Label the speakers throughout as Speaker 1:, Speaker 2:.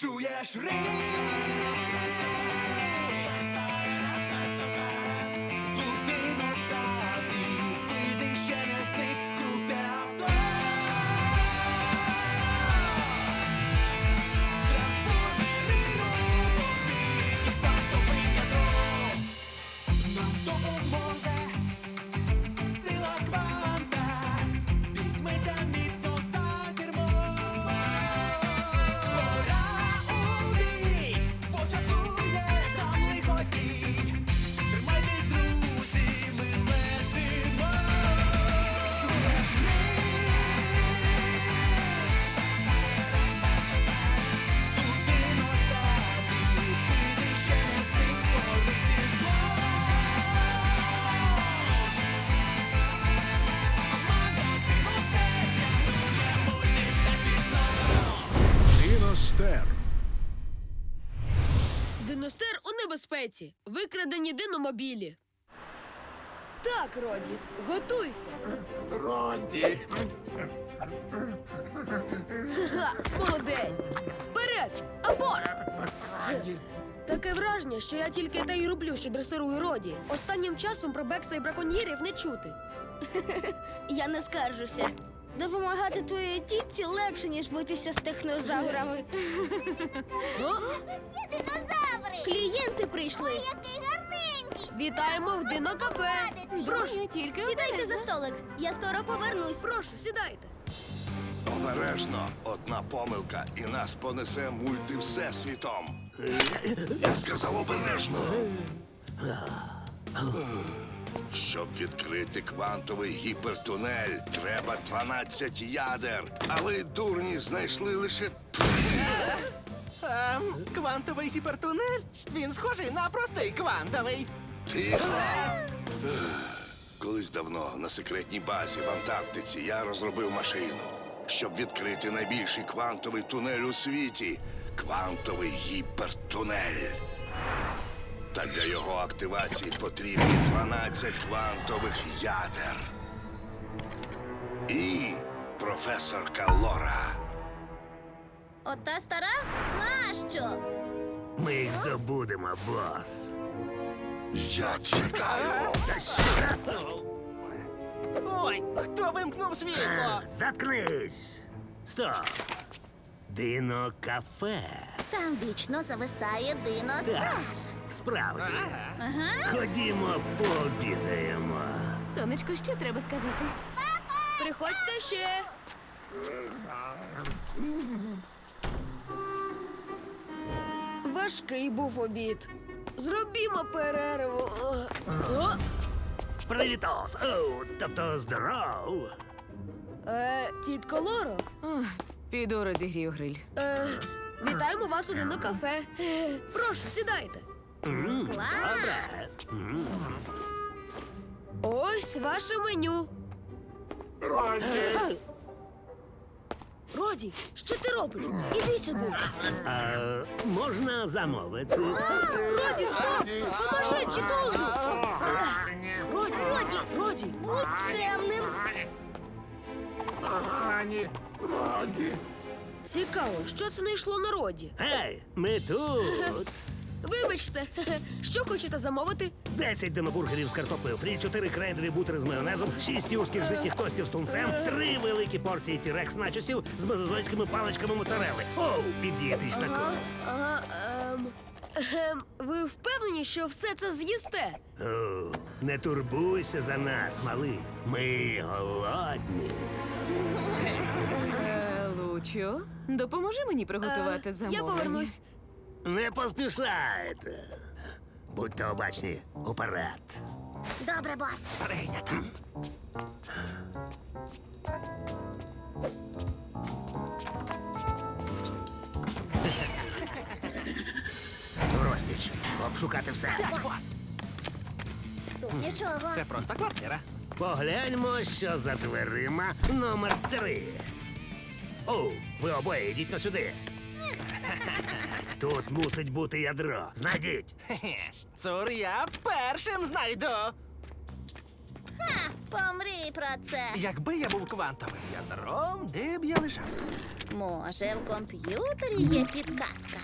Speaker 1: Чуєш рик?
Speaker 2: Небезпеці. Викрадені диномобілі. Так, Роді, готуйся.
Speaker 3: Роді.
Speaker 2: Ха, молодець. Вперед! Аборт! Таке враження, що я тільки те й роблю, що дресирую Роді. Останнім часом про Бекса і браконьєрів не чути.
Speaker 4: Я не скаржуся. Допомагати твоїй тітці легше, ніж битися з технозаврами.
Speaker 2: О,
Speaker 4: Динозаври! Клієнти прийшли.
Speaker 5: Який гарненький!
Speaker 2: вітаємо в динокафе. Прошу,
Speaker 4: тільки сідайте за столик. Я скоро повернусь.
Speaker 2: прошу, сідайте.
Speaker 3: Обережно, одна помилка, і нас понесе мульти всесвітом. Я сказав обережно. Щоб відкрити квантовий гіпертунель, треба 12 ядер. А ви, дурні, знайшли лише три.
Speaker 6: Ем, квантовий гіпертунель? Він схожий на простий квантовий.
Speaker 3: Тихо! Колись давно на секретній базі в Антарктиці я розробив машину, щоб відкрити найбільший квантовий тунель у світі квантовий гіпертунель. Та для його активації потрібні 12 квантових ядер. І професорка Лора.
Speaker 5: Ота стара? Нащо?
Speaker 7: Ми їх здобудемо, бос.
Speaker 3: Я чекаю.
Speaker 6: Ой, хто вимкнув світло?
Speaker 7: А, заткнись. Стоп. Дино кафе.
Speaker 5: Там вічно зависає диностер.
Speaker 7: Справді. Ходімо, пообідаємо.
Speaker 4: Сонечко, що треба сказати?
Speaker 2: Приходьте ще. Важкий був обід. Зробімо перерву. О,
Speaker 7: Привітос! О, тобто здоров.
Speaker 2: е, тітко Лоро,
Speaker 8: Піду розігрію гриль.
Speaker 2: е, вітаємо вас у динокафе. Е, Прошу, сідайте.
Speaker 7: Добре.
Speaker 2: Ось ваше меню. Роді, Роді, що ти робиш? Іди сюди.
Speaker 7: А, можна замовити?
Speaker 2: Роді, стоп! Поможи, чи довго? Роді, Роді, Роді.
Speaker 5: Будь чемним.
Speaker 2: Цікаво, що це не йшло на роді.
Speaker 7: Гей, ми тут.
Speaker 2: Вибачте, що хочете замовити?
Speaker 7: 10 динобургерів з картоплею фрі, 4 крейдові бутери з майонезом, 6 юрських житніх тостів з тунцем, 3 великі порції тірекс начосів з мезозойськими паличками моцарели. Оу, і дієтична
Speaker 2: Ага, ага, ем, ем, ви впевнені, що все це з'їсте?
Speaker 7: О, не турбуйся за нас, малий. Ми голодні.
Speaker 8: Е, Лучо, допоможи мені приготувати
Speaker 2: Е,
Speaker 8: замовлення.
Speaker 2: я повернусь.
Speaker 7: Не поспішайте. Будьте обачні уперед.
Speaker 5: Добре, бос.
Speaker 6: Прийнято.
Speaker 7: Розтіч, обшукати все.
Speaker 5: Тут нічого.
Speaker 6: Це просто квартира.
Speaker 7: Погляньмо, що за дверима номер три. О, ви обоє йдіть на сюди. Тут мусить бути ядро. Знайдіть.
Speaker 6: Цур я першим знайду.
Speaker 5: Ха, Помрій про це.
Speaker 6: Якби я був квантовим ядром, де б я лежав?
Speaker 5: Може, в комп'ютері є підказка.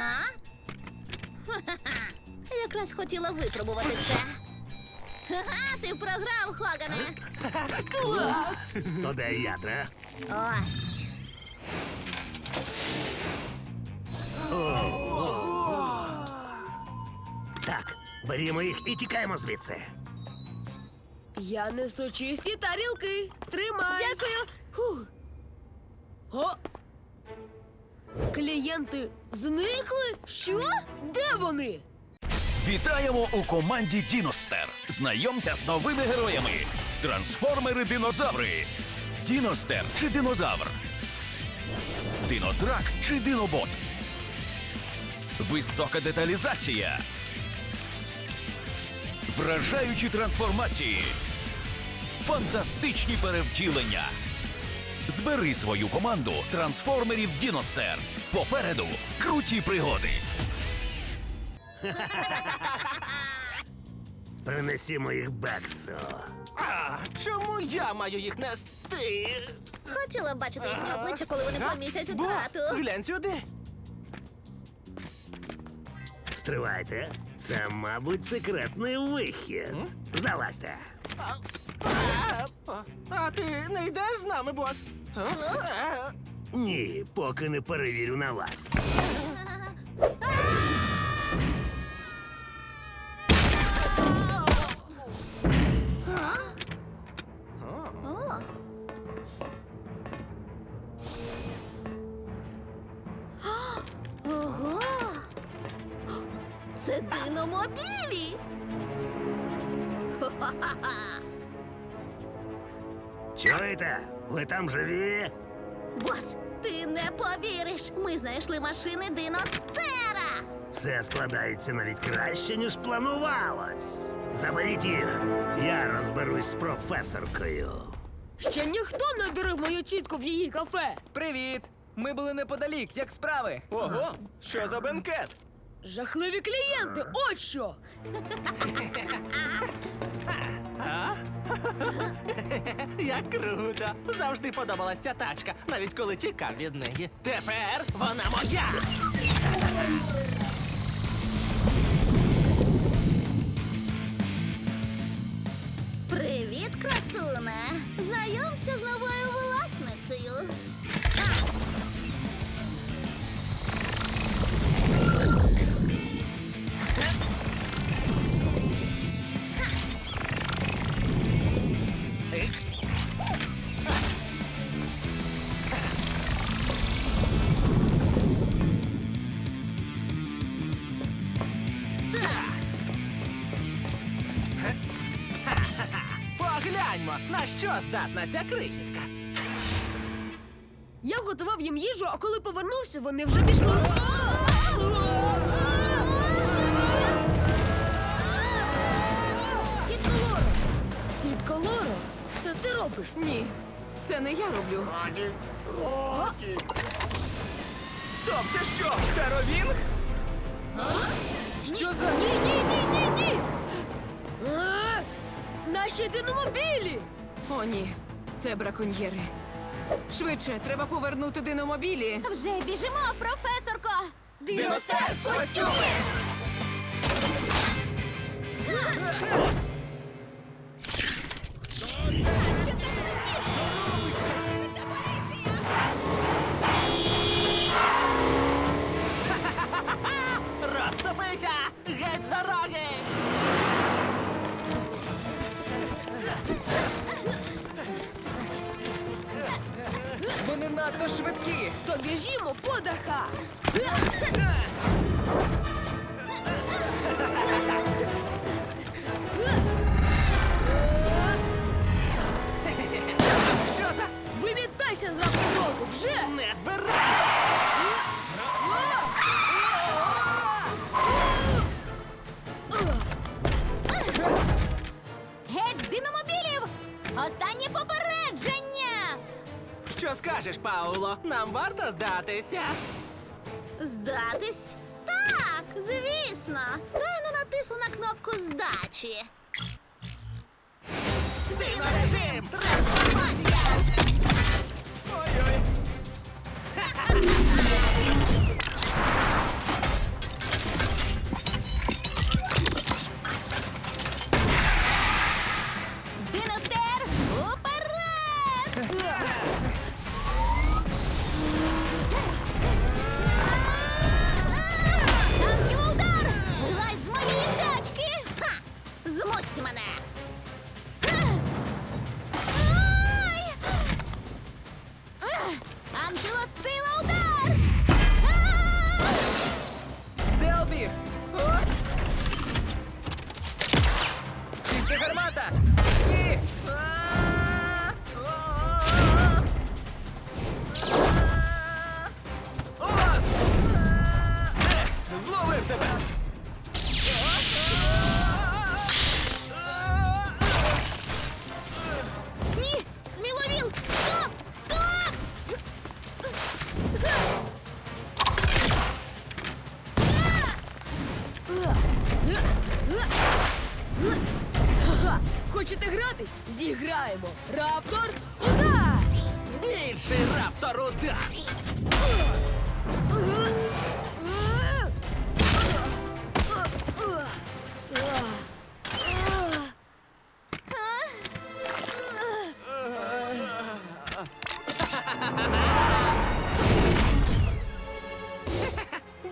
Speaker 5: А? Ха-ха-ха. Якраз хотіла випробувати це. Ха-ха, ти програв, Хогане.
Speaker 6: Клас!
Speaker 7: То де ядра?
Speaker 5: Ось.
Speaker 7: Так, берімо їх і тікаємо звідси.
Speaker 2: Я несу чисті тарілки. Тримай. Дякую. Фух. О! Клієнти зникли? Що? Де вони?
Speaker 9: Вітаємо у команді Діностер. Знайомся з новими героями: Трансформери-динозаври. Діностер чи динозавр. Динотрак чи динобот. Висока деталізація. Вражаючі трансформації. Фантастичні перевтілення. Збери свою команду трансформерів Діностер. Попереду круті пригоди.
Speaker 7: Принесімо їх Бексо.
Speaker 6: А, чому я маю їх нести?
Speaker 5: Хотіла б бачити їхні обличчя, коли вони помітять
Speaker 6: Бос,
Speaker 5: втрату.
Speaker 6: глянь сюди.
Speaker 7: Стривайте. Це, мабуть, секретний вихід. Залазьте.
Speaker 6: А, ти не йдеш з нами, бос?
Speaker 7: Ні, поки не перевірю на вас.
Speaker 5: Диномобілі! Хо-ха-ха!
Speaker 7: Чуєте? Ви там живі?
Speaker 5: Бос, ти не повіриш! Ми знайшли машини Диностера!
Speaker 7: Все складається навіть краще, ніж планувалось. Заберіть їх. Я розберусь з професоркою.
Speaker 2: Ще ніхто не дурив мою тітку в її кафе.
Speaker 10: Привіт! Ми були неподалік, як справи?
Speaker 6: Ого, що за бенкет?
Speaker 2: Жахливі клієнти, от що!
Speaker 6: Як круто! Завжди подобалась ця тачка, навіть коли тікав від неї. Тепер вона моя! Здатна ця крихітка.
Speaker 2: Я готував їм їжу, а коли повернувся, вони вже пішли. Тітко Лоро! Тітко Лоро, це ти робиш?
Speaker 8: Ні, це не я роблю.
Speaker 6: Стоп, це що? Теровінг?
Speaker 10: Що за.
Speaker 2: Ні, ні, ні, ні, ні! А, Наші диномобілі!
Speaker 8: О, ні, це браконьєри. Швидше, треба повернути диномобілі.
Speaker 5: Вже біжимо, професорко!
Speaker 2: Диностер, костюми!
Speaker 6: Розступися! Геть з дороги!
Speaker 10: Надто швидкі!
Speaker 2: То біжімо по дахах!
Speaker 6: Що за
Speaker 2: Вимітайся з року вже!
Speaker 6: не збирайся?
Speaker 5: Геть диномобілів! Останнє попередження!
Speaker 6: Що скажеш, Пауло? Нам варто здатися?
Speaker 5: Здатись? Так, звісно. Рано натисну на кнопку здачі.
Speaker 2: Хочете гратись? Зіграємо! Раптор, удар!
Speaker 10: Більший раптор удар!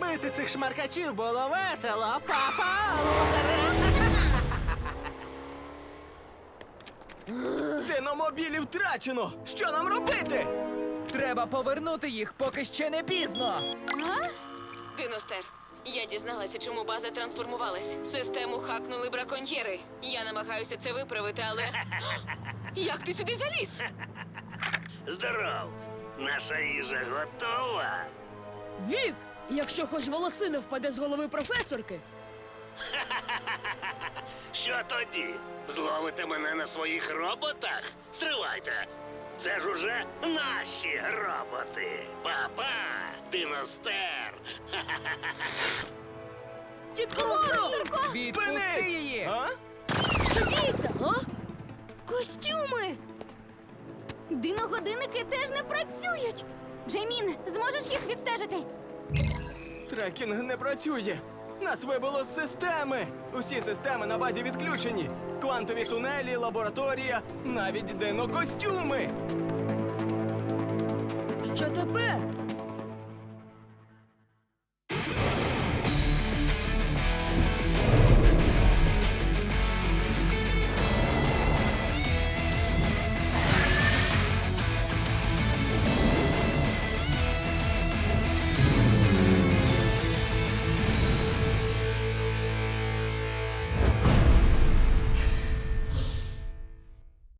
Speaker 10: Бити цих шмаркачів було весело, папа! Диномобілі втрачено! Що нам робити?
Speaker 1: Треба повернути їх, поки ще не пізно.
Speaker 8: Диностер. Я дізналася, чому база трансформувалась. Систему хакнули браконьєри. Я намагаюся це виправити, але. Як ти сюди заліз?
Speaker 7: Здоров! Наша їжа готова.
Speaker 2: Вік! Якщо хоч волосина впаде з голови професорки,
Speaker 7: Що тоді? Зловите мене на своїх роботах? Стривайте! Це ж уже наші роботи. Папа, диностер.
Speaker 2: тітко Моро!
Speaker 1: Відпусти її!
Speaker 10: А?
Speaker 2: Що діється, а?
Speaker 11: Костюми! Диногодинники теж не працюють! Джеймін, зможеш їх відстежити?
Speaker 10: Трекінг не працює. Нас вибило з системи. Усі системи на базі відключені. Квантові тунелі, лабораторія, навіть динокостюми.
Speaker 2: Що тепер?